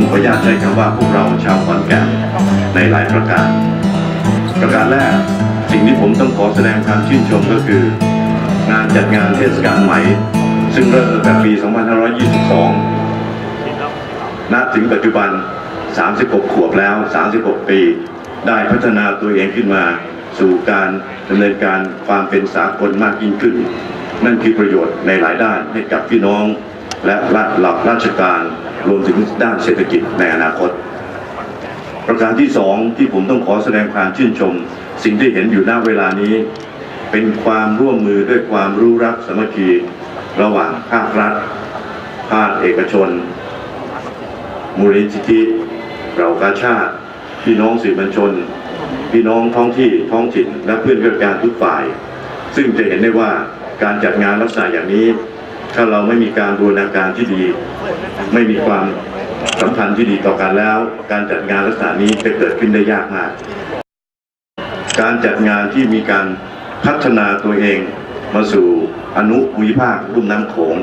มขออนุญาตใช้คำว่าพวกเราชาวขอนแก่นในหลายประการ ประการแรกสิ่งที่ผมต้องขอแสดงความชื่นชมก็คือ งานจัดงานเทศกาลไหม ซึ่งเริ่มตั้งแต่ปี 2522ณถึงปัจจุบัน 36 ขวบแล้ว 36 ปี ได้พัฒนาตัวเองขึ้นมา สู่การดำเนินการความเป็นสากลมากยิ่งขึ้น นั่นคือประโยชน์ในหลายด้านให้กับพี่น้อง และรัฐหลักราชการรวมถึงด้านเศรษฐกิจในอนาคต ประการที่สองที่ผมต้องขอแสดงความชื่นชม สิ่งที่เห็นอยู่หน้าเวลานี้ เป็นความร่วมมือด้วยความรู้รักสามัคคี ระหว่างภาครัฐ ภาคเอกชน มูลนิธิเรากาชาติ พี่น้องสื่อมวลชน พี่น้องท้องที่ท้องถิ่น และเพื่อนราชการทุกฝ่าย ซึ่งจะเห็นได้ว่าการจัดงานลักษณะอย่างนี้ ถ้าเราไม่มีการบูรณาการที่ดี ไม่มีความสัมพันธ์ที่ดีต่อกันแล้ว การจัดงานลักษณะนี้จะเกิดขึ้นได้ยากมาก การจัดงานที่มีการพัฒนาตัวเองมาสู่อนุภูมิภาคลุ่มน้ำโขง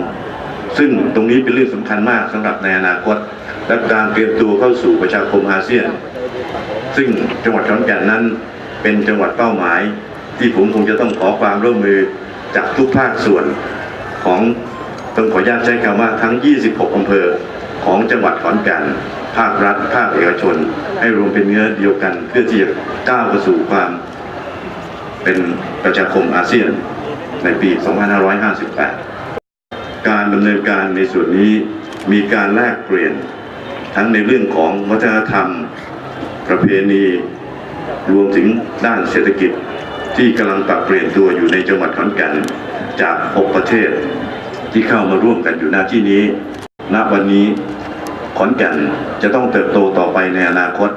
ซึ่งตรงนี้เป็นเรื่องสำคัญมากสำหรับในอนาคต และการเตรียมตัวเข้าสู่ประชาคมอาเซียน ซึ่งจังหวัดขอนแก่นนั้นเป็นจังหวัดเป้าหมาย ที่ผมคงจะต้องขอความร่วมมือจากทุกภาคส่วนของ ต้องขออนุญาตใช้คำว่าทั้ง 26 อำเภอของจังหวัดขอนแก่นภาครัฐ ภาคเอกชน ให้รวมเป็นเนื้อเดียวกันเพื่อที่จะก้าวไปสู่ความเป็นประชาคมอาเซียนในปี 2558 การดำเนินการในส่วนนี้มีการแลกเปลี่ยนทั้งในเรื่องของวัฒนธรรม ประเพณี รวมถึงด้านเศรษฐกิจที่กำลังปรับเปลี่ยนตัวอยู่ในจังหวัดขอนแก่นจาก 6 ประเทศ ที่เข้ามาร่วมกันอยู่ณที่นี้ ณวันนี้ขอนแก่นจะต้องเติบโตต่อไปในอนาคต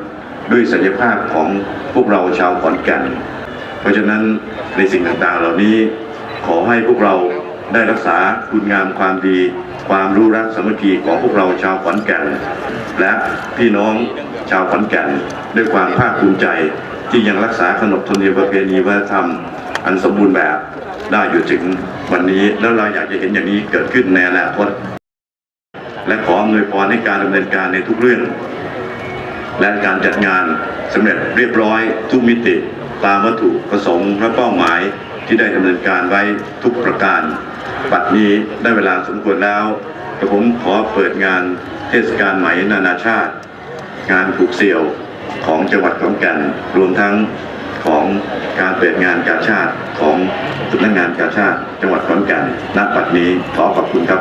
ด้วยศักยภาพของพวกเราชาวขอนแก่น เพราะฉะนั้นในสิ่งต่างๆ เหล่านี้ขอให้พวกเราได้รักษาคุณงามความดี ความรู้รักสามัคคีของพวกเราชาวขอนแก่น และพี่น้องชาวขอนแก่นด้วยความภาคภูมิใจที่ยังรักษาขนบธรรมเนียมประเพณีวัฒนธรรม อันสมบูรณ์แบบได้อยู่ถึง วันนี้แล้วเราอยากจะเห็นอย่างนี้เกิดขึ้นในอนาคตและขออำนวยพรให้การดำเนินการในทุกเรื่อง และการจัดงานสำเร็จเรียบร้อยทุกมิติ ตามวัตถุประสงค์และเป้าหมายที่ได้ดำเนินการไว้ทุกประการบัดนี้ได้เวลาสมควรแล้วกระผมขอเปิดงานเทศกาลไหมนานาชาติ งานผูกเสี่ยวของจังหวัดขอนแก่นรวมทั้ง ของการเปิดงานกาชาติของสำนักงานกาชาติจังหวัดขอนแก่นณบันนี้ขอขอบคุณครับ